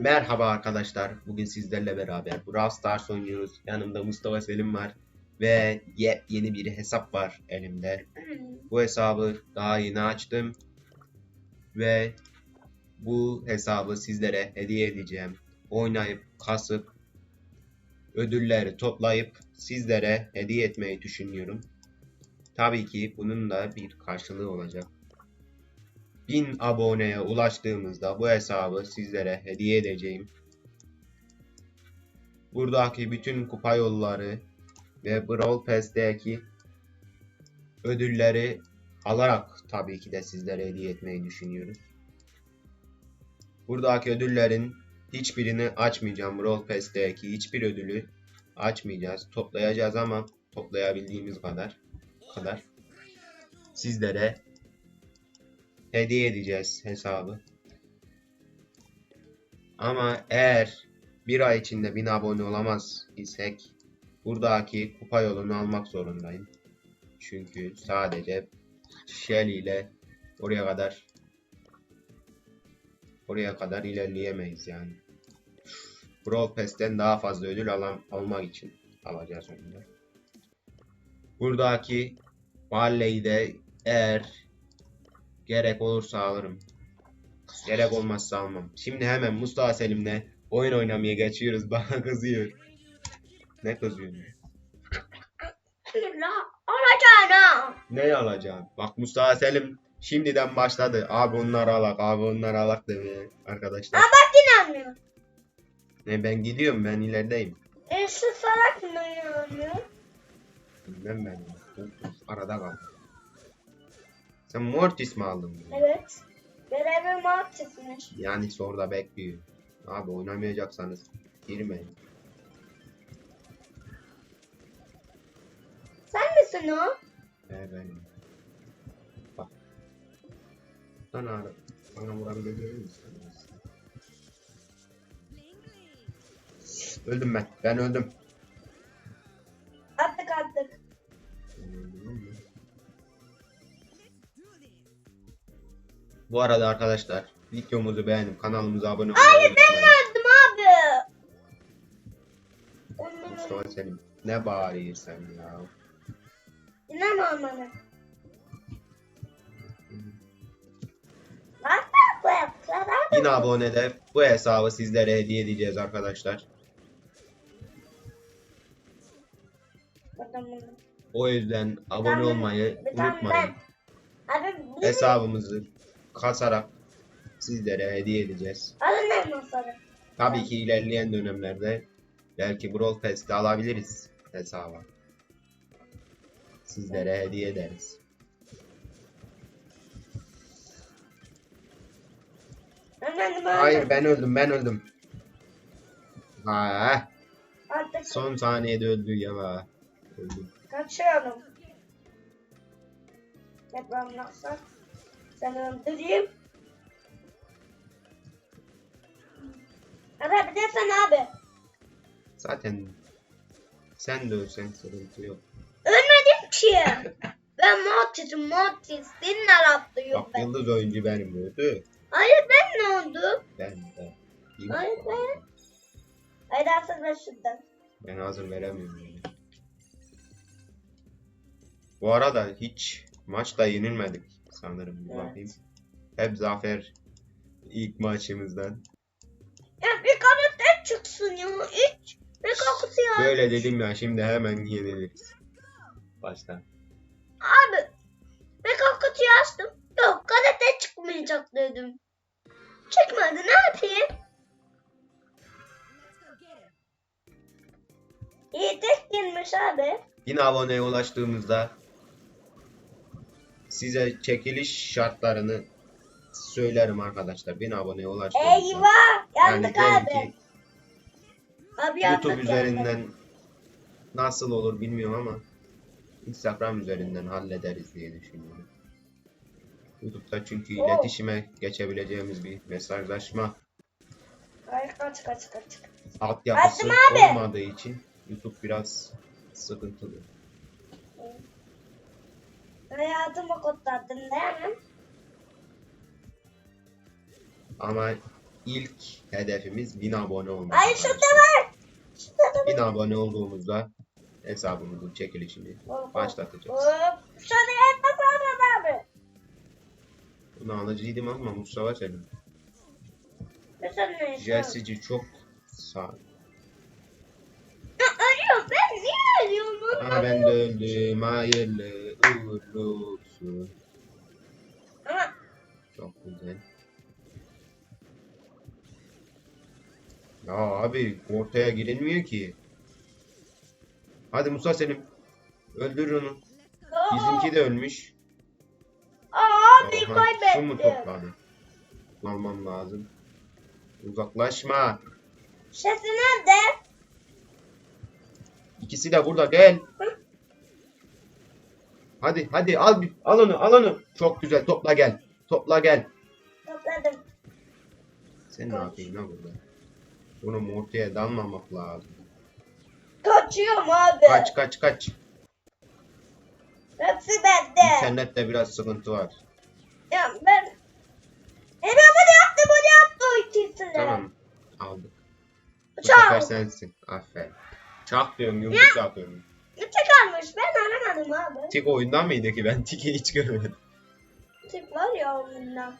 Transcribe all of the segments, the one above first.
Merhaba arkadaşlar. Bugün sizlerle beraber Brawl Stars oynuyoruz. Yanımda Mustafa Selim var. Ve yeni bir hesap var elimde. Bu hesabı daha yeni açtım. Ve bu hesabı sizlere hediye edeceğim. Oynayıp, kasıp, ödülleri toplayıp sizlere hediye etmeyi düşünüyorum. Tabii ki bunun da bir karşılığı olacak. 1000 aboneye ulaştığımızda bu hesabı sizlere hediye edeceğim. Buradaki bütün kupa yolları ve Brawl Pass'teki ödülleri alarak tabii ki de sizlere hediye etmeyi düşünüyoruz. Buradaki ödüllerin hiçbirini açmayacağım. Brawl Pass'teki hiçbir ödülü açmayacağız. Toplayacağız ama toplayabildiğimiz kadar kadar sizlere hediye edeceğiz hesabı. Ama eğer bir ay içinde 1000 abone olamaz isek buradaki kupa yolunu almak zorundayım. Çünkü sadece Shelly ile oraya kadar oraya kadar ilerleyemeyiz yani. Brawl Pass'ten daha fazla ödül alan, almak için alacağız da. Buradaki mahalleyi eğer gerek olursa alırım. Gerek olmazsa almam. Şimdi hemen Mustafa Selim'le oyun oynamaya geçiyoruz. Bana kızıyor. Ne kızıyor? La alacağına. Ne alacağım? Bak Mustafa Selim şimdiden başladı. Abi onları alak, abi onları alak demeye arkadaşlar. İnanmıyor. Ne ben gidiyorum ben ilerideyim. E şu salak mı inanmıyor? Bilmem ben. Arada kaldım. Sen Mortis mi aldın? bunu? Evet. Görevi mat çıkmış. Yani orada bekliyor. Abi oynamayacaksanız girmeyin. Sen misin o? He benim. Bak. Bana, bana vurabilir misin? Öldüm ben. Ben öldüm. Bu arada arkadaşlar videomuzu beğenip kanalımıza abone olmayı Hayır ben öldüm abi. Mustafa Selim ne bağırıyorsun ya? İnanmam bana. 1000 abonede bu hesabı sizlere hediye edeceğiz arkadaşlar. O yüzden abone olmayı unutmayın. Abi Hesabımızı kasarak sizlere hediye edeceğiz. Alın masarı? Tabii ki ilerleyen dönemlerde belki Brawl Pass'te alabiliriz hesaba. Sizlere hediye ederiz. Hayır ben öldüm ben öldüm. Ha, Artık son saniyede öldü ya. Öldüm. kaçıyorum. Deprem nasıl? Seni öldüreyim. Abi bir de sen abi. Zaten sen de ölsen sıkıntı yok. Ölmedim ki. ben Mortis'im Mortis. Senin aratlıyım Bak ben. yıldız oyuncu benim öldü. Hayır ben ne oldu? Ben de. İyi Hayır, ben- Hayır aslında şuradan. Ben hazır veremiyorum yani. Bu arada hiç maçta yenilmedik sanırım bir Evet. bakayım. Hep zafer ilk maçımızdan. Ya bir karakter çıksın ya. Hiç. Kokusu ya. Böyle dedim ya şimdi hemen yeniliriz. Baştan. Abi. Kokusu açtım. Yok karakter çıkmayacak dedim. Çıkmadı ne yapayım? İyi tek girmiş abi. 1000 aboneye ulaştığımızda size çekiliş şartlarını söylerim arkadaşlar. 1000 aboneye ulaştığımızda. Eyvah Yani yandık derim abi. Abi yandık YouTube yandık. üzerinden nasıl olur bilmiyorum ama Instagram üzerinden hallederiz diye düşünüyorum. YouTube'da çünkü Oo. iletişime geçebileceğimiz bir mesajlaşma Ay kaç kaç kaç. altyapısı olmadığı için YouTube biraz sıkıntılı. Hayatımı kurtardın değil mi? Ama ilk hedefimiz 1000 abone olmak. Ay şurada var. Şurada 1000 abone olduğumuzda hesabımızın çekilişini var. başlatacağız. Hop. Şuraya yapmasana abi. Bunu alıcıydım ama Mustafa senin. Jesse'ci çok sağ. Ya ölüyor. Ben niye ölüyorum? Aha ben de öldüm. Hayırlı uğurlu olsun. Ama Çok güzel. Ya abi ortaya girilmiyor ki. Hadi Musa Selim. Öldür onu. Bizimki de ölmüş. Aa, bir Aha, Su mu kaybettim. topladı? Almam lazım. Uzaklaşma. Şesi nerede? İkisi de burada gel. Hadi hadi al bir- al onu al onu. Çok güzel topla gel. Topla gel. Topladım. Sen ne yapıyorsun lan burada? Bunu ortaya dalmamak lazım. Kaçıyorum abi. Kaç kaç kaç. Hepsi bende. İnternette biraz sıkıntı var. Ya ben... Ene bunu yaptı bunu yaptı o ikisini. Tamam aldık. Bu Çal. sefer sensin. Aferin. Çak diyorum yumruk atıyorum. Ben aramadım abi. Tik oyundan mıydı ki ben Tik'i hiç görmedim. Tip var ya onunla.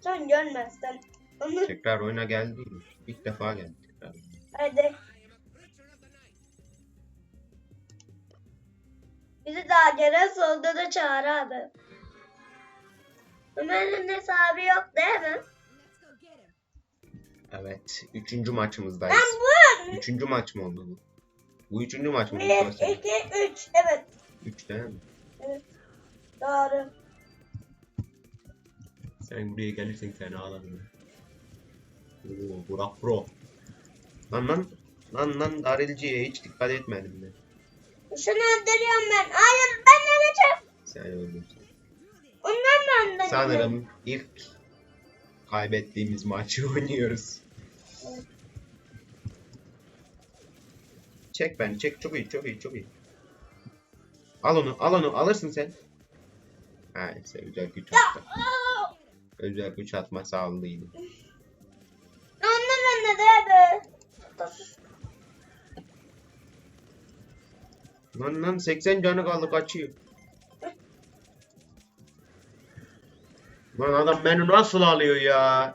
Sen görmezsen. Onu Tekrar oyuna geldi? İlk defa geldi tekrar. hadi. Bizi daha gene solda da çağır abi. Ömer'in hesabı yok değil mi? Evet. Üçüncü maçımızdayız. Ben bu. Üçüncü maç mı oldu bu? Bu üçüncü maç mı? Bir, iki, üç. Evet. Üç değil mi? Doğru. Sen buraya gelirsen seni ağlarım. Oo, Burak Pro. Lan lan. Lan lan Darilci'ye hiç dikkat etmedim ben. Şunu öldürüyorum ben. Hayır ben öleceğim. Sen öldün sen. Ondan ben öldürüyorum. Sanırım ilk kaybettiğimiz maçı oynuyoruz. Çek beni çek çok iyi çok iyi çok iyi. Al onu al onu alırsın sen. Ha neyse özel güç attı. Özel güç atma sağlığıydı. Ondan önüne de. Lan lan 80 canı kaldı kaçıyor. Lan adam beni nasıl alıyor ya?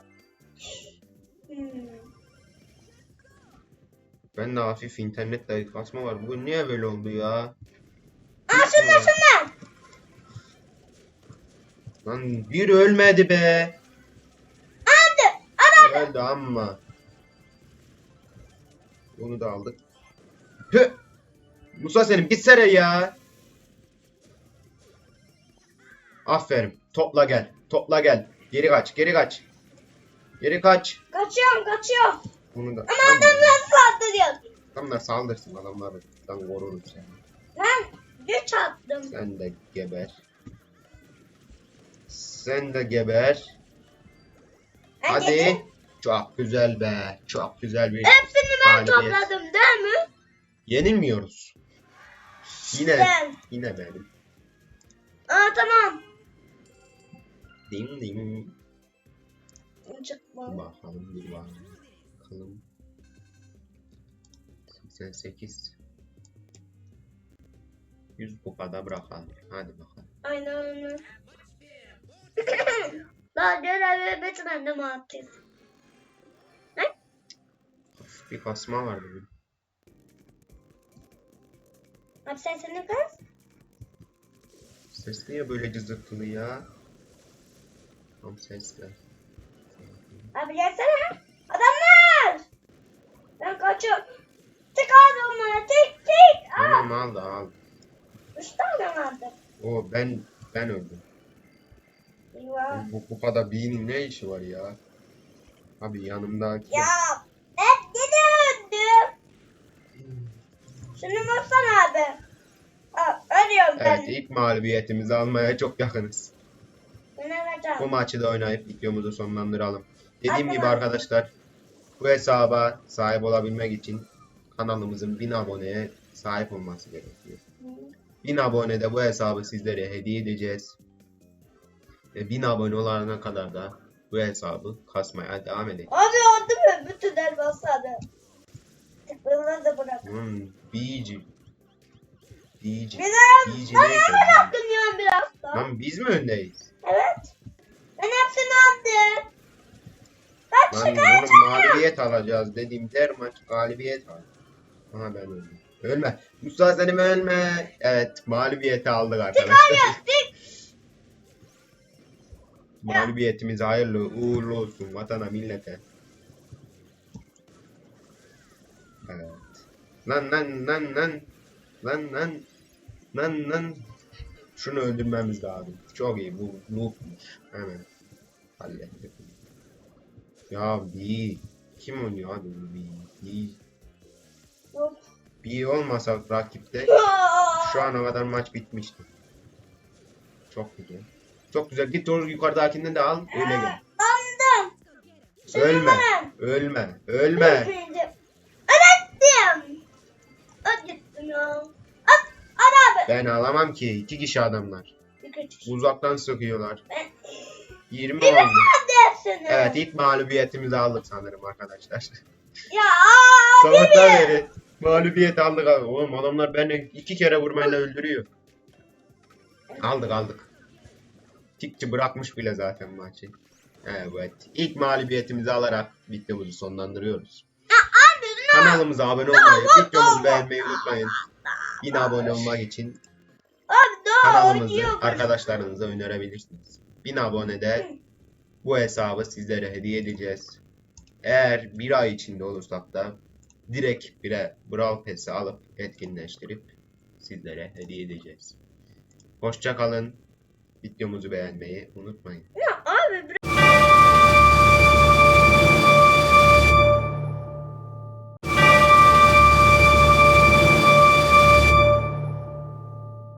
Ben de hafif internetle kasma var. Bugün niye böyle oldu ya? Aa şundan şundan. Lan bir ölmedi be. Hadi. Hadi. Öldü ama. Onu da aldık. Hı. Musa Selim gitsene ya. Aferin. Topla gel. Topla gel. Geri kaç. Geri kaç. Geri kaç. Kaçıyorum kaçıyorum. Bunu da. Ama adamlar saldırıyor. Adamlar saldırsın. Adamlardan korurum seni. Ben güç attım. Sen de geber. Sen de geber. Hadi. Hadi. Çok güzel be. Çok güzel bir Hepsini ben galibiyet. topladım değil mi? Yenilmiyoruz. Yine Ben. yine benim. Aa tamam. Dim dim. Çıkma. Bakalım bir bakalım. 88 100 bu kadar bırakalım. Hadi bakalım. Aynen. Daha görevi bitmedi Atif? Hafif Bir kasma var bugün. Abi sen senin kız? Ses niye böyle cızırtılı ya? Tam sesler. Abi gelsene. Kaçıyorum. Tek aldım onlara. Tek tek. Aa, Tamam al da al. üç tane aldım? O ben ben öldüm. Eyvah. Bu, bu kadar beynin ne işi var ya? Abi yanımdaki. Ya hep yine öldü. Şunu vursana abi. Aa, ölüyorum ben. Evet ilk mağlubiyetimizi almaya çok yakınız. Ben öleceğim. Bu maçı da oynayıp videomuzu sonlandıralım. Dediğim gibi Arkadaşlar. arkadaşlar bu hesaba sahip olabilmek için kanalımızın 1000 aboneye sahip olması gerekiyor. 1000 abonede bu hesabı sizlere hediye edeceğiz. Ve 1000 abone olana kadar da bu hesabı kasmaya devam edelim. Abi oldu mu? Bütün elmasları. Tıklarına da bırak. Hmm. Bir ayağım. BG Lan neyse. ne bıraktın ya biraz da? Lan biz mi öndeyiz? Evet. Ben hepsini aldım. Kaç Lan mağlubiyet alacağız dediğim der maç galibiyet al. Aha ben öldüm. Ölme. Mustafa Selim ölme. Evet mağlubiyeti aldık arkadaşlar. Mağlubiyetimiz hayırlı uğurlu olsun vatana millete. Evet. Lan lan lan lan. Lan lan. Lan lan. Şunu öldürmemiz lazım. Çok iyi bu loopmuş. Hemen. Hallettim. Ya bir. Kim oynuyor abi? Bir. Yok. Bir olmasa rakipte şu ana kadar maç bitmişti. Çok güzel. Çok güzel. Git doğru yukarıdakinden de al. Öyle gel. Aldım. Ölme. Ölme. Ölme. Öğrettim. Öldürdüm ya. Ben alamam ki. İki kişi adamlar. Uzaktan sıkıyorlar. Ben 20 Bir oldu. dersin. Evet ilk mağlubiyetimizi aldık sanırım arkadaşlar. Ya aa, Sabahtan beri mağlubiyet aldık abi. Oğlum adamlar beni iki kere vurmayla öldürüyor. Aldık aldık. Tikçi bırakmış bile zaten maçı. Evet. İlk mağlubiyetimizi alarak videomuzu sonlandırıyoruz. abi Kanalımıza abone olmayı, videomuzu beğenmeyi unutmayın. Yine abone olmak için Abi daha kanalımızı oynuyor. arkadaşlarınıza önerebilirsiniz. 1000 abonede bu hesabı sizlere hediye edeceğiz. Eğer bir ay içinde olursak da direkt bire Brawl Pass'i alıp etkinleştirip sizlere hediye edeceğiz. Hoşça kalın. Videomuzu beğenmeyi unutmayın.